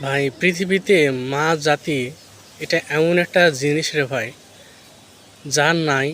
ভাই, পৃথিবীতে মা, জাতি, এটা এমন একটা জিনিস রে ভাই, যার নাই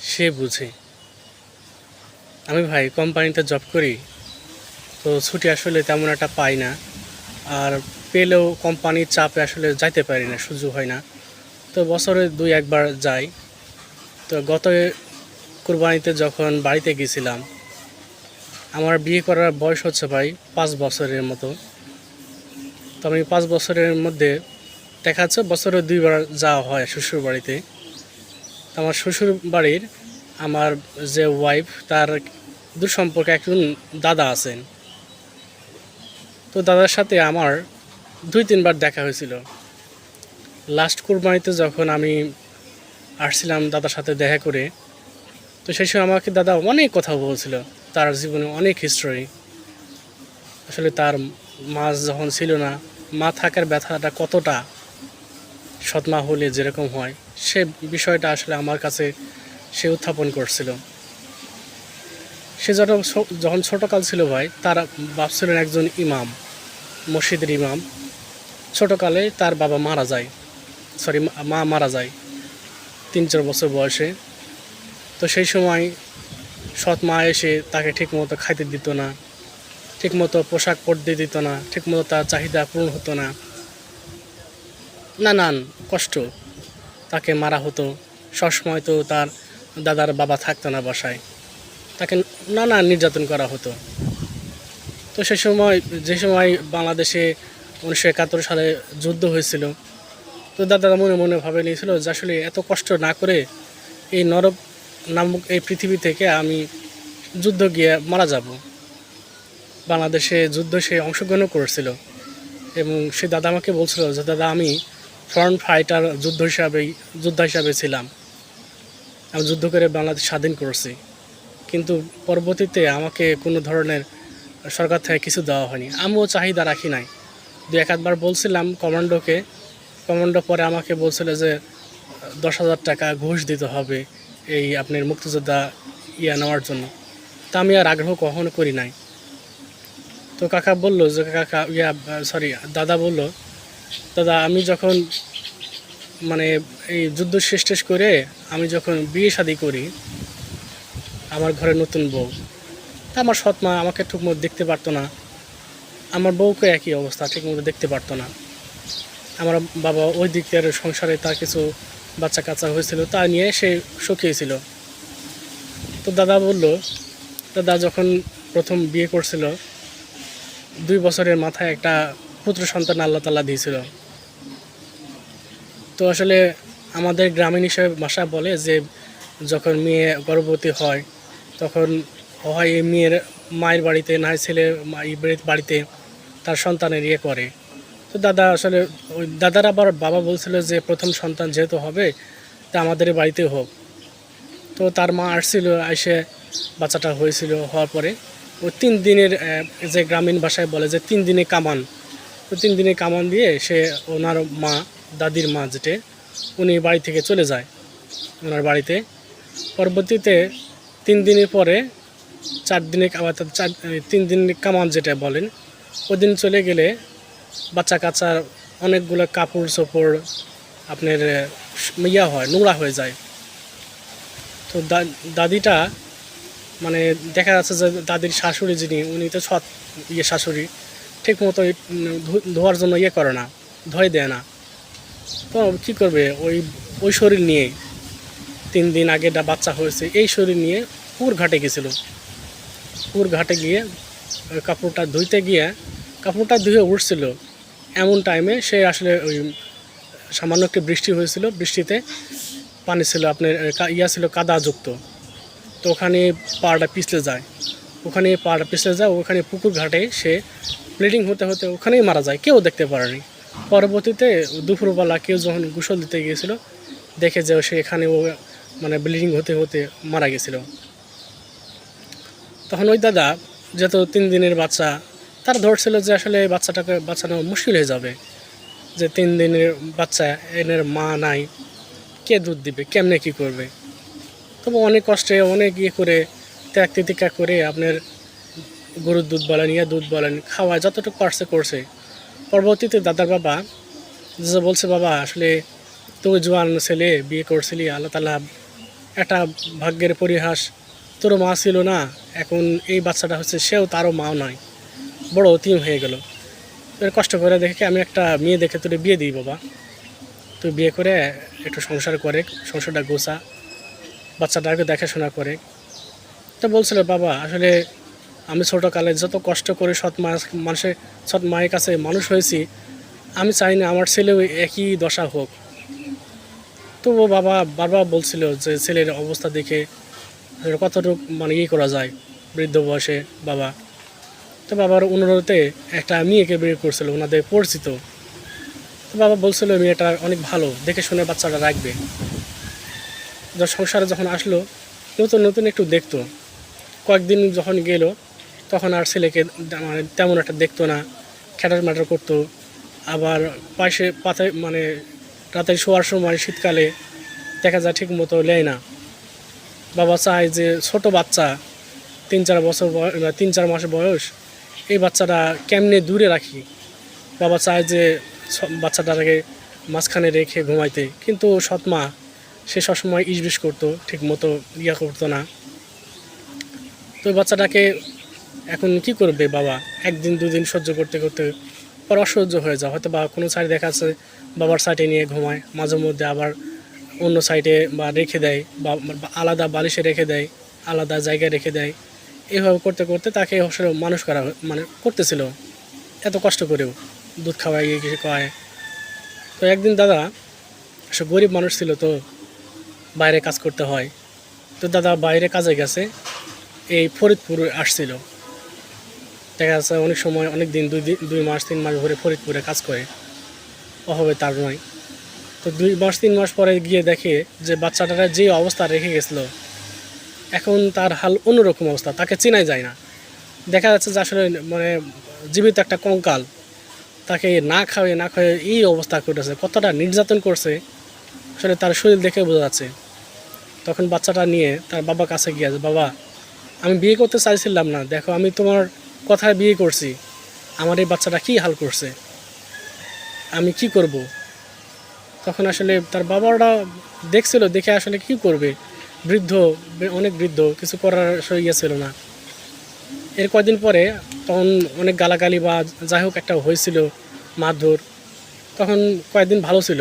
সে বুঝে। আমি ভাই, কোম্পানিতে জব করি, তো ছুটি আসলে তেমন একটা পাই না, আর পেলেও কোম্পানির চাপে আসলে যাইতে পারি না, সুযোগ হয় না। তো বছরে দুই একবার যাই। তো গত কুরবানিতে যখন বাড়িতে গেছিলাম, আমার বিয়ে করার বয়স হচ্ছে ভাই পাঁচ বছরের মতো। তো আমি পাঁচ বছরের মধ্যে দেখা যাচ্ছে বছরে দুইবার যাওয়া হয় শ্বশুর বাড়িতে আমার শ্বশুর বাড়ির আমার যে ওয়াইফ তার সম্পর্কে একজন দাদা আছেন। তো দাদার সাথে আমার দুই তিনবার দেখা হয়েছিল। লাস্ট কুরবানিতে যখন আমি আসছিলাম দাদার সাথে দেখা করে, তো সেই সময় আমাকে দাদা অনেক কথা বলছিল। তার জীবনে অনেক হিস্টোরি আসলে তার মা যখন ছিল না মা থাকার ব্যথাটা কতটা সৎমা হলে যেরকম হয়, সে বিষয়টা আসলে আমার কাছে সে উত্থাপন করছিল। সে যখন যখন ছোটকাল ছিল ভাই, তার বাপ ছিলেন একজন ইমাম, মসজিদের ইমাম। ছোটকালে তার বাবা মারা যায়, সরি, মা মারা যায় তিন চার বছর বয়সে। তো সেই সময় সৎ মা এসে তাকে ঠিকমতো খাইতে দিত না ঠিকমতো পোশাক পরতে দিত না, ঠিকমতো তার চাহিদা পূরণ হতো না। নানান কষ্ট তাকে মারা হতো। সবসময় তো তার দাদার বাবা থাকতো না বাসায়। তাকে নানা নির্যাতন করা হতো। তো সে সময়, যে সময় বাংলাদেশে উনিশশো একাত্তর সালে যুদ্ধ হয়েছিল, তো দাদা মনে মনে ভাবে নিয়েছিল যে আসলে এত কষ্ট না করে এই নরক নামক এই পৃথিবী থেকে আমি যুদ্ধ গিয়ে মারা যাব। বাংলাদেশে যুদ্ধ সে অংশগ্রহণ করেছিল। এবং সে দাদা আমাকে বলছিল যে, দাদা, আমি ফ্রন্ট ফাইটার যুদ্ধ হিসাবেই, যোদ্ধা হিসাবে ছিলাম। আমি যুদ্ধ করে বাংলাদেশ স্বাধীন করেছি। কিন্তু পরবর্তীতে আমাকে কোনো ধরনের সরকার থেকে কিছু দেওয়া হয়নি। আমিও চাহিদা রাখি নাই। দু এক একবার বলছিলাম কমান্ডোকে। কমান্ডো পরে আমাকে বলছিল যে, দশ হাজার টাকা ঘুষ দিতে হবে এই আপনার মুক্তিযোদ্ধা ইয়া নেওয়ার জন্য। তা আমি আর আগ্রহ কখনো করি নাই। তো কাকা বলল যে, কাকা, ইয়া সরি দাদা বলল, দাদা, আমি যখন মানে এই যুদ্ধ শেষ টেষ করে আমি যখন বিয়ে শাদি করি, আমার ঘরে নতুন বউ। তা আমার সৎ মা আমাকে ঠিকমতো দেখতে পারতো না। আমার বউকে একই অবস্থা, ঠিকমতো দেখতে পারতো না। আমার বাবা ওই দিকের সংসারে তার কিছু বাচ্চা কাচ্চা হয়েছিল, তা নিয়ে সে শুকিয়েছিল তো দাদা বলল, দাদা, যখন প্রথম বিয়ে করছিল দুই বছরের মাথায় একটা পুত্র সন্তান আল্লাহ তালা দিয়েছিল। তো আসলে আমাদের গ্রামীণ হিসেবে ভাষা বলে যে যখন মেয়ে গর্ভবতী হয়, তখন হয় এই মেয়ের মায়ের বাড়িতে না ছেলে বাড়িতে তার সন্তানের ইয়ে করে। তো দাদা আসলে ওই দাদার আবার বাবা বলছিল যে প্রথম সন্তান যেহেতু হবে, তা আমাদের বাড়িতে হোক। তো তার মা আসছিল, এসে বাচ্চাটা হয়েছিল, হওয়ার পরে ও তিন দিনের যে গ্রামীণ ভাষায় বলে যে তিন দিনে কামান। তো তিন দিনে কামান দিয়ে সে ওনার মা, দাদির মা যেটে, উনি বাড়ি থেকে চলে যায় ওনার বাড়িতে। পরবর্তীতে তিন দিনের পরে চার দিনে চার তিন দিন কামান যেটা বলেন, ওদিন চলে গেলে বাচ্চা কাচ্চার অনেকগুলো কাপড় চোপড় আপনার ইয়া হয়, নোংরা হয়ে যায়। তো দাদিটা মানে দেখা যাচ্ছে যে দাদির শাশুড়ি যিনি, উনি তো সৎ ইয়ে শাশুড়ি ঠিক মতো ধোয়ার জন্য ইয়ে করে না ধয় দেয় না। তো কী করবে? ওই ওই শরীর নিয়ে তিন দিন আগে বাচ্চা হয়েছে, এই শরীর নিয়ে পুর ঘাটে গেছিল। পুর ঘাটে গিয়ে কাপড়টা ধুইতে গিয়ে, কাপড়টা ধুয়ে উঠছিল। এমন টাইমে সে আসলে ওই সামান্য একটি বৃষ্টি হয়েছিল, বৃষ্টিতে পানি ছিল, আপনার ইয়া ছিল কাদাযুক্ত। তো ওখানে পাড়টা পিছলে যায়। ওখানে পাড়টা পিছলে যায়, ওখানে পুকুর ঘাটে সে ব্লিডিং হতে হতে ওখানেই মারা যায়, কেউ দেখতে পারেনি। পরবর্তীতে দুপুরবেলা কেউ যখন গোসল দিতে গিয়েছিল, দেখে যে সে এখানে ও মানে ব্লিডিং হতে হতে মারা গেছিল। তখন ওই দাদা, যেহেতু তিন দিনের বাচ্চা, তার ধরছিল যে আসলে বাচ্চাটাকে বাঁচানো মুশকিল হয়ে যাবে। যে তিন দিনের বাচ্চা, এনের মা নাই, কে দুধ দিবে, কেমনে কি করবে? তবু অনেক কষ্টে, অনেক ইয়ে করে, ত্যাগ তিতিকা করে আপনার গরুর দুধ বলেন ইয়া দুধ বলেন খাওয়ায় যতটুকু পারছে করছে। পরবর্তীতে দাদার বাবা যে বলছে, বাবা, আসলে তুমি জোয়ান ছেলে, বিয়ে করছিলি, আল্লাহ তালা একটা ভাগ্যের পরিহাস তোরও মা ছিল না, এখন এই বাচ্চাটা হচ্ছে, সেও তারও মাও নয় বড় অতিম হয়ে গেল। এর কষ্ট করে দেখে আমি একটা মেয়ে দেখে তোরে বিয়ে দিই, বাবা? তুই বিয়ে করে একটু সংসার করে, সংসারটা গোছা। বাচ্চাটাকে দেখাশোনা করে। তো বলছিল, বাবা, আসলে আমি ছোটোকালে যত কষ্ট করে সৎ মা, মানুষের, সৎ মায়ের কাছে মানুষ হয়েছি, আমি চাই না আমার ছেলেও একই দশা হোক। তো ও বাবা বারবার বলছিল যে, ছেলের অবস্থা দেখে কতটুকু মানে ই করা যায়, বৃদ্ধ বয়সে বাবা। তো বাবার অনুরোধে একটা মেয়েকে বের করছিল, ওনাদের পরিচিত। তো বাবা বলছিল, মেয়েটা অনেক ভালো, দেখে শুনে বাচ্চাটা রাখবে। সংসারে যখন আসলো নতুন নতুন একটু দেখতো। কয়েকদিন যখন গেল, তখন আর ছেলেকে মানে তেমন একটা দেখতো না, খেটার ম্যাটার করতো। আবার পাশে পাতে মানে রাতে শোয়ার সময় শীতকালে দেখা যায় ঠিক মতো নেয় না। বাবা চায় যে ছোট বাচ্চা, তিন চার বছর তিন চার মাসের বয়স, এই বাচ্চাটা কেমনে দূরে রাখি? বাবা চায় যে বাচ্চাটাকে মাঝখানে রেখে ঘুমাইতে। কিন্তু সৎ মা সে সবসময় ইসবিস করতো ঠিক মতো ইয়া করতো না। তো বাচ্চাটাকে এখন কি করবে বাবা? একদিন, দুদিন সহ্য করতে করতে পর অসহ্য হয়ে যায়। হয়তো বা কোনো সাইড দেখা যাচ্ছে, বাবার সাইডে নিয়ে ঘুমায়, মাঝে মধ্যে আবার অন্য সাইডে বা রেখে দেয়, বা আলাদা বালিশে রেখে দেয়, আলাদা জায়গায় রেখে দেয়। এভাবে করতে করতে তাকে আসলে মানুষ করা মানে করতেছিল। এত কষ্ট করেও দুধ খাওয়াই ইয়ে কিছু খাওয়ায়। তো একদিন দাদা, সে গরিব মানুষ ছিল তো বাইরে কাজ করতে হয়। তো দাদা বাইরে কাজে গেছে, এই ফরিদপুর আসছিল। দেখা যাচ্ছে অনেক সময়, অনেক দিন, দুই দিন, দুই মাস, তিন মাস ধরে ফরিদপুরে কাজ করে। অভাবে তার নয়। তো দুই মাস, তিন মাস পরে গিয়ে দেখে যে বাচ্চাটারা যে অবস্থা রেখে গেছিল, এখন তার হাল অন্যরকম অবস্থা, তাকে চেনাই যায় না। দেখা যাচ্ছে যে আসলে মানে জীবিত একটা কঙ্কাল, তাকে না খাওয়ে না খাওয়ে এই অবস্থা করেছে কতটা নির্যাতন করছে, আসলে তার শরীর দেখে বোঝা যাচ্ছে। তখন বাচ্চাটা নিয়ে তার বাবা কাছে গিয়েছে বাবা, আমি বিয়ে করতে চাইছিলাম না, দেখো আমি তোমার কথায় বিয়ে করছি, আমার এই বাচ্চাটা কী হাল করছে? আমি কি করব? তখন আসলে তার বাবারা দেখছিল, দেখে আসলে কি করবে? বৃদ্ধ, অনেক বৃদ্ধ, কিছু করার আসলে ইয়ে ছিল না। এর কয়দিন পরে তখন অনেক গালাগালি বা যাই হোক একটা হয়েছিল মারধর, তখন কয়েকদিন ভালো ছিল,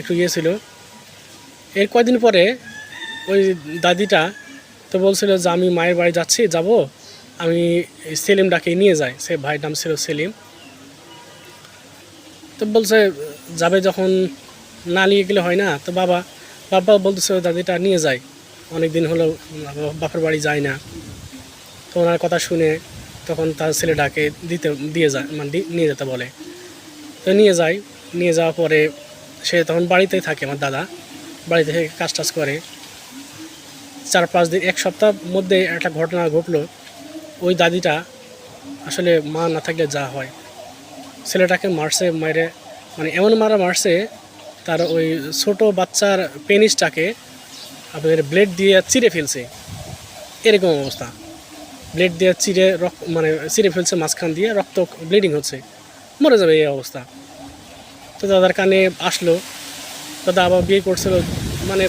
একটু ইয়ে ছিল। এর কয়দিন পরে ওই দাদিটা তো বলছিল যে আমি মায়ের বাড়ি যাচ্ছি, যাব। আমি সেলিমটাকে নিয়ে যাই। সে ভাইয়ের নাম ছিল সেলিম। তো বলছে, যাবে যখন, না নিয়ে গেলে হয় না। তো বাবা বাবা বলতেছে দাদিটা নিয়ে যায় অনেক দিন হলো বাপের বাড়ি যায় না। তো ওনার কথা শুনে তখন তার ছেলেটাকে দিতে, দিয়ে যায় মানে নিয়ে যেতে বলে। তো নিয়ে যায়। নিয়ে যাওয়ার পরে সে তখন বাড়িতেই থাকে, আমার দাদা। বাড়িতে থেকে কাজ টাজ করে। চার পাঁচ দিন, এক সপ্তাহ মধ্যে একটা ঘটনা ঘটলো। ওই দাদিটা আসলে মা না থাকলে যা হয়। ছেলেটাকে মারছে মারে মানে এমন মারা মারছে, তার ওই ছোট বাচ্চার পেনিসটাকে আপনাদের ব্লেড দিয়ে চিরে ফেলছে। এরকম অবস্থা। ব্লেড দিয়ে চিরে রক্ত মানে চিরে ফেলছে, মাঝখান দিয়ে রক্ত ব্লিডিং হচ্ছে। মরে যাবে এই অবস্থা। তো দাদার কানে আসলো। দাদা আবার বিয়ে করছিল মানে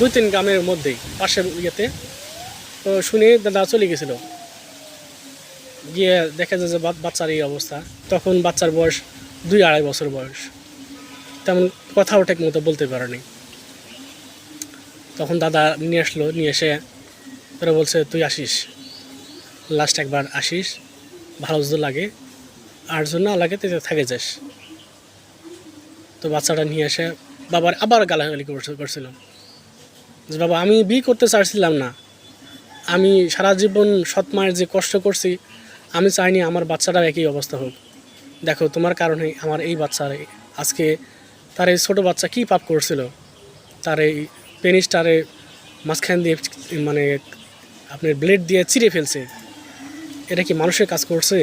দুই তিন গ্রামের মধ্যেই, পাশের ইয়েতে। তো শুনে দাদা চলে গেছিল। গিয়ে দেখা যায় যে বাচ্চার এই অবস্থা। তখন বাচ্চার বয়স দুই আড়াই বছর বয়স। তেমন কথাও ঠিক মতো বলতে পারেনি। তখন দাদা নিয়ে আসলো, নিয়ে এসে ওরা বলছে, তুই আসিস। লাস্ট একবার আসিস। ভালো যদি লাগে, আর জন্য লাগে তুই থাকে যাস। তো বাচ্চাটা নিয়ে এসে বাবার আবার গালাগালি করছে- করছিল। যে বাবা, আমি বিয়ে করতে চাইছিলাম না। আমি সারা জীবন সৎ মায়ের যে কষ্ট করছি, আমি চাইনি আমার বাচ্চাটার একই অবস্থা হোক। দেখো, তোমার কারণে আমার এই বাচ্চার আজকে তার এই ছোটো বাচ্চা কী পাপ করছিল? তার এই পেনিসটারে মাঝখান দিয়ে মানে আপনার ব্লেড দিয়ে চিরে ফেলছে। এটা কি মানুষের কাজ করছে?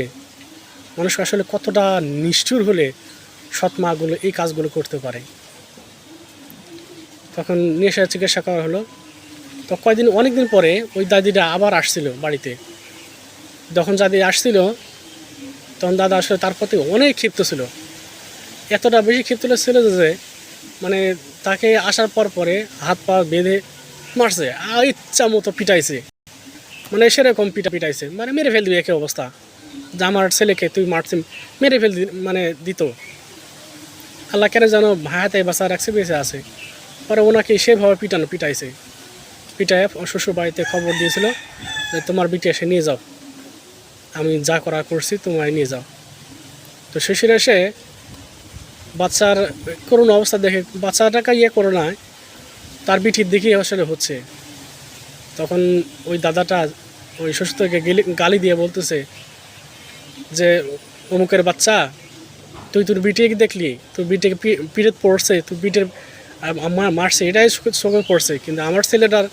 মানুষ আসলে কতটা নিষ্ঠুর হলে সৎ মাগুলো এই কাজগুলো করতে পারে? তখন নিয়ে চিকিৎসা করা হলো। তো কয়দিন অনেক দিন পরে ওই দাদিটা আবার আসছিল বাড়িতে। যখন দাদি আসছিল, তখন দাদা আসলে তার প্রতি অনেক ক্ষিপ্ত ছিল। এতটা বেশি ক্ষিপ্ত ছিল যে মানে তাকে আসার পর পরে হাত পা বেঁধে মারছে, আর ইচ্ছা মতো পিটাইছে। মানে সেরকম পিটা পিটাইছে মানে মেরে ফেল দিবি একই অবস্থা। যে আমার ছেলেকে তুই মারছি মেরে ফেল মানে দিত। আল্লাহ কেন যেন হাতে বাসা রাখছে বেঁচে আছে। পরে ওনাকে সেভাবে পিটানো, পিটাইছে। পিটায় শ্বশুর বাড়িতে খবর দিয়েছিল যে, তোমার বিটি এসে নিয়ে যাও। আমি যা করা করছি, তোমায় নিয়ে যাও। তো শ্বশুর এসে বাচ্চার করুণ অবস্থা দেখে, বাচ্চাটাকে ইয়ে করো না, তার বিটির দিকেই আসলে হচ্ছে। তখন ওই দাদাটা ওই শ্বশুরকে গেলি- দিয়ে বলতেছে যে, অমুকের বাচ্চা, তুই তোর বিটিকে দেখলি? তোর বিটিকে পিড়ে পড়ছে, তোর বিটের আমার মারছে এটাই চোখে- পড়ছে, কিন্তু আমার ছেলেটার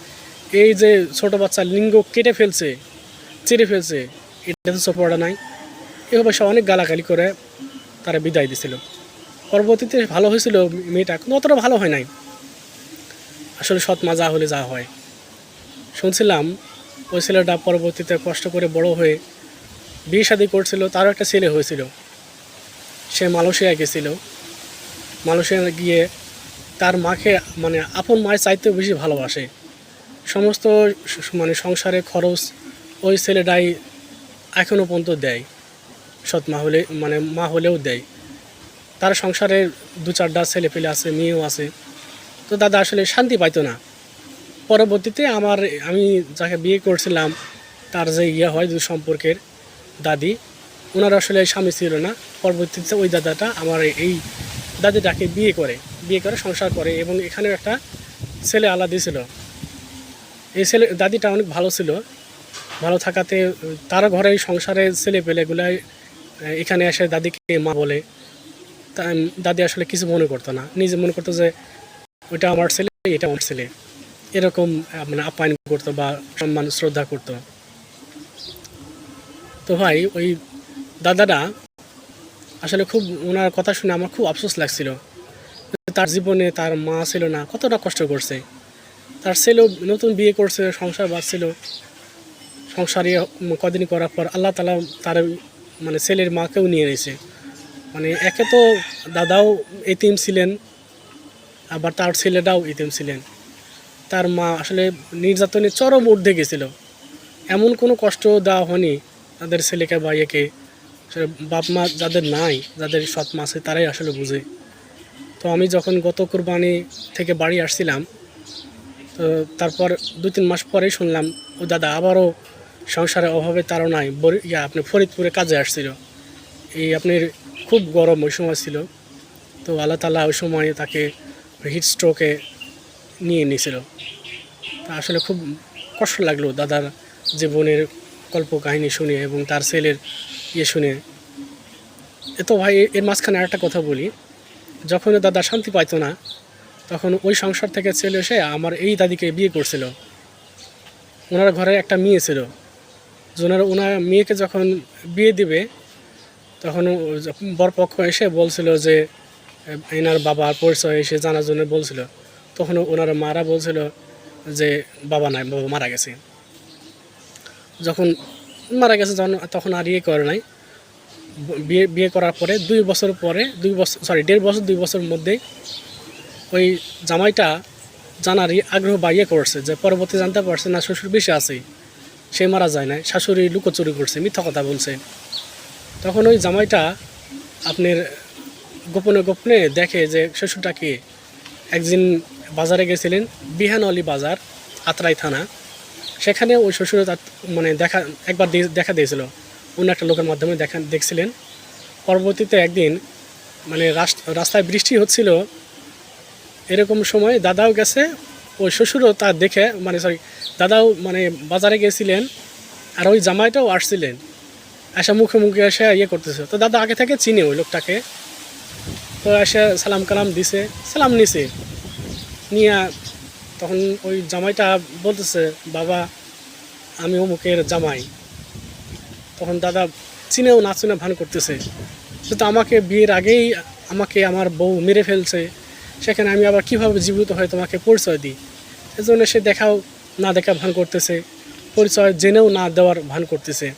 এই যে ছোট বাচ্চা লিঙ্গ কেটে ফেলছে চিরে ফেলছে, এটা তো চোখে পড়া নাই। এভাবে সে অনেক গালাগালি করে তারা বিদায় দিছিল। পরবর্তীতে ভালো হয়েছিল মেয়েটা, কিন্তু অতটা ভালো হয় নাই। আসলে সৎ মা যা হলে যা হয়। শুনছিলাম ওই ছেলেটা পরবর্তীতে কষ্ট করে বড় হয়ে বিয়ে শাদি করছিল, তারও একটা ছেলে হয়েছিল। সে মালয়েশিয়া গেছিল। মালয়েশিয়া গিয়ে তার মাকে মানে আপন মায়ের চাইতেও বেশি ভালোবাসে। সমস্ত মানে সংসারে খরচ ওই ছেলেটাই এখনও পর্যন্ত দেয়। সৎ মা হলে মানে মা হলেও দেয়। তার সংসারে দু চারটা ছেলে পেলে আছে, মেয়েও আছে। তো দাদা আসলে শান্তি পাইতো না। পরবর্তীতে আমার, আমি যাকে বিয়ে করছিলাম, তার যে ইয়ে হয় দু সম্পর্কের দাদি, ওনার আসলে স্বামী ছিল না। পরবর্তীতে ওই দাদাটা আমার এই দাদিটাকে বিয়ে করে বিয়ে করে, সংসার করে এবং এখানে একটা ছেলে আলাদা দিয়েছিল এই ছেলে, দাদিটা অনেক ভালো ছিল। ভালো থাকাতে তার ঘরে সংসারের ছেলে পেলেগুলাই এখানে এসে দাদিকে মা বলে। তা দাদি আসলে কিছু মনে করতো না। নিজে মনে করতো যে, ওইটা আমার ছেলে, এটা আমার ছেলে। এরকম মানে আপ্যায়ন করতো বা সম্মান, শ্রদ্ধা করতো। তো ভাই, ওই দাদাটা আসলে খুব ওনার কথা শুনে আমার খুব আফসোস লাগছিল তার জীবনে তার মা ছিল না, কতটা কষ্ট করছে। তার ছেলেও নতুন বিয়ে করছে, সংসার বাঁচছিল সংসারে কদিন করার পর আল্লাহ তালা তার মানে ছেলের মাকেও নিয়ে নিয়েছে মানে একে তো দাদাও এতিম ছিলেন, আবার তার ছেলেটাও এতিম ছিলেন। তার মা আসলে নির্যাতনে চরম ঊর্ধ্বে গেছিল। এমন কোনো কষ্ট দেওয়া হয়নি তাদের ছেলেকে বা আসলে বাপ মা যাদের নাই, যাদের সৎ মা আছে, তারাই আসলে বুঝে। তো আমি যখন গত কোরবানি থেকে বাড়ি আসছিলাম, তো তারপর দু তিন মাস পরেই শুনলাম, ও দাদা আবারও সংসারের অভাবে তারও নাই ইয়া আপনি ফরিদপুরে কাজে আসছিল। এই আপনার খুব গরম ওই সময় ছিল। তো আল্লাহ তালা ওই সময় তাকে হিট স্ট্রোকে নিয়ে নিয়েছিল। তা আসলে খুব কষ্ট লাগল দাদার জীবনের গল্প কাহিনী শুনে এবং তার ছেলের ইয়ে শুনে। এ তো ভাই, এর মাঝখানে আরেকটা কথা বলি। যখন দাদা শান্তি পাইতো না, তখন ওই সংসার থেকে ছেলে এসে আমার এই দাদিকে বিয়ে করছিল। ওনার ঘরে একটা মেয়ে ছিল। ওনার ওনার মেয়েকে যখন বিয়ে দিবে, তখন বরপক্ষ এসে বলছিল যে, এনার বাবার পরিচয় এসে জানার জন্য বলছিল। তখন ওনার মারা বলছিল যে, বাবা নাই, বাবা মারা গেছে। যখন মারা গেছে যখন, তখন আর ইয়ে করে নাই। বিয়ে বিয়ে করার পরে দুই বছর পরে, দুই বছর সরি দেড় বছর, দুই বছরের মধ্যেই ওই জামাইটা জানার আগ্রহ বা ইয়ে করছে যে পরবর্তী জানতে পারছে না শ্বশুর বেশি আছে, সে মারা যায় না শাশুড়ি লুকোচুরি করছে, মিথ্যা কথা বলছে। তখন ওই জামাইটা আপনার গোপনে গোপনে দেখে যে শ্বশুরটাকে একদিন বাজারে গেছিলেন বিহানওয়ালি বাজার, আত্রাই থানা। সেখানে ওই শ্বশুর তার মানে দেখা, একবার দেখা দিয়েছিল। অন্য একটা লোকের মাধ্যমে দেখা, দেখছিলেন। পরবর্তীতে একদিন মানে রাস- রাস্তায় বৃষ্টি হচ্ছিল, এরকম সময় দাদাও গেছে, ওই শ্বশুরও তা দেখে মানে সরি দাদাও মানে বাজারে গেছিলেন, আর ওই জামাইটাও আসছিলেন। এসে মুখে মুখে এসে ইয়ে করতেছে। তো দাদা আগে থেকে চিনে ওই লোকটাকে। তো এসে সালাম কালাম দিছে, সালাম নিছে। নিয়ে তখন ওই জামাইটা বলতেছে, বাবা, আমি অমুকের জামাই। তখন দাদা চিনেও না চিনে ভান করতেছে। কিন্তু আমাকে বিয়ের আগেই আমাকে আমার বউ মেরে ফেলছে। সেখানে আমি আবার কীভাবে জীবিত হয়ে তোমাকে পরিচয় দিই? এজন্য সে দেখাও না দেখা ভান করতেছে, পরিচয় জেনেও না দেওয়ার ভান করতেছে।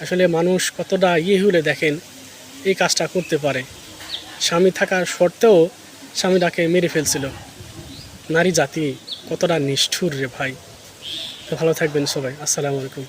আসলে মানুষ কতটা ইয়ে হলে দেখেন, এই কাজটা করতে পারে। স্বামী থাকার সত্ত্বেও স্বামীটাকে মেরে ফেলছিল। নারী জাতি কতটা নিষ্ঠুর রে ভাই। ভালো থাকবেন সবাই। আসসালামু আলাইকুম।